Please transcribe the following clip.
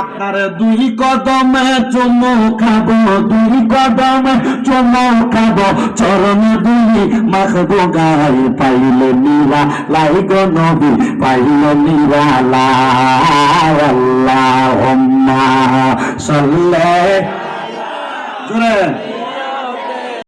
আপনার দুই কদম চুমু খাব, দুই কদম চুমু খাব। চরণ দুই মাখবো গায়ে পাইলে নিরা লাই গো নবী পাইল নিরা লাই আল্লাহুম্মা সাল্লি। জোরে।